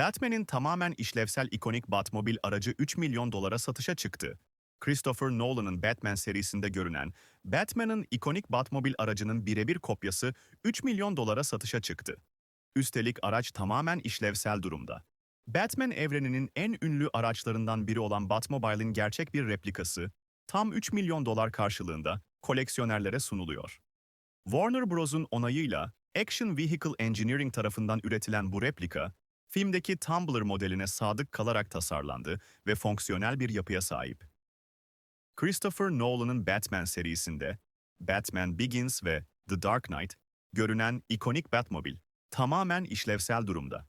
Batman'in tamamen işlevsel ikonik Batmobil aracı 3 milyon dolara satışa çıktı. Christopher Nolan'ın Batman serisinde görünen Batman'ın ikonik Batmobil aracının birebir kopyası 3 milyon dolara satışa çıktı. Üstelik araç tamamen işlevsel durumda. Batman evreninin en ünlü araçlarından biri olan Batmobile'in gerçek bir replikası, tam 3 milyon dolar karşılığında koleksiyonerlere sunuluyor. Warner Bros'un onayıyla Action Vehicle Engineering tarafından üretilen bu replika, filmdeki Tumbler modeline sadık kalarak tasarlandı ve fonksiyonel bir yapıya sahip. Christopher Nolan'ın Batman serisinde Batman Begins ve The Dark Knight görünen ikonik Batmobil tamamen işlevsel durumda.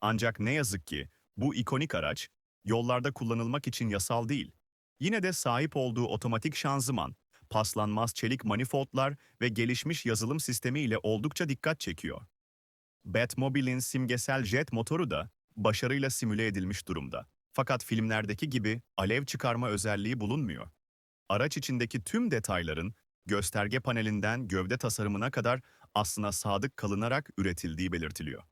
Ancak ne yazık ki bu ikonik araç yollarda kullanılmak için yasal değil. Yine de sahip olduğu otomatik şanzıman, paslanmaz çelik manifoldlar ve gelişmiş yazılım sistemi ile oldukça dikkat çekiyor. Batmobile'in simgesel jet motoru da başarıyla simüle edilmiş durumda. Fakat filmlerdeki gibi alev çıkarma özelliği bulunmuyor. Araç içindeki tüm detayların gösterge panelinden gövde tasarımına kadar aslına sadık kalınarak üretildiği belirtiliyor.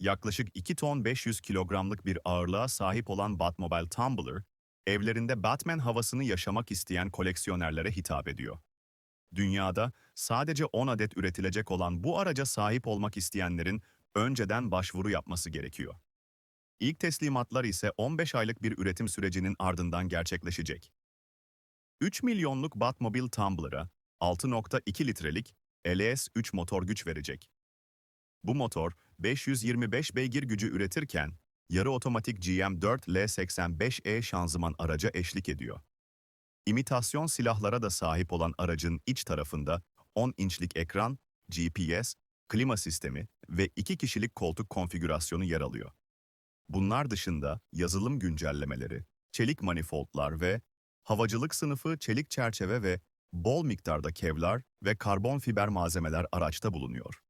Yaklaşık 2 ton 500 kilogramlık bir ağırlığa sahip olan Batmobile Tumbler, evlerinde Batman havasını yaşamak isteyen koleksiyonerlere hitap ediyor. Dünyada sadece 10 adet üretilecek olan bu araca sahip olmak isteyenlerin önceden başvuru yapması gerekiyor. İlk teslimatlar ise 15 aylık bir üretim sürecinin ardından gerçekleşecek. 3 milyonluk Batmobile Tumbler'a 6.2 litrelik LS3 motor güç verecek. Bu motor 525 beygir gücü üretirken yarı otomatik GM4 L85E şanzıman araca eşlik ediyor. İmitasyon silahlara da sahip olan aracın iç tarafında 10 inçlik ekran, GPS, klima sistemi ve 2 kişilik koltuk konfigürasyonu yer alıyor. Bunlar dışında yazılım güncellemeleri, çelik manifoldlar ve havacılık sınıfı çelik çerçeve ve bol miktarda kevlar ve karbon fiber malzemeler araçta bulunuyor.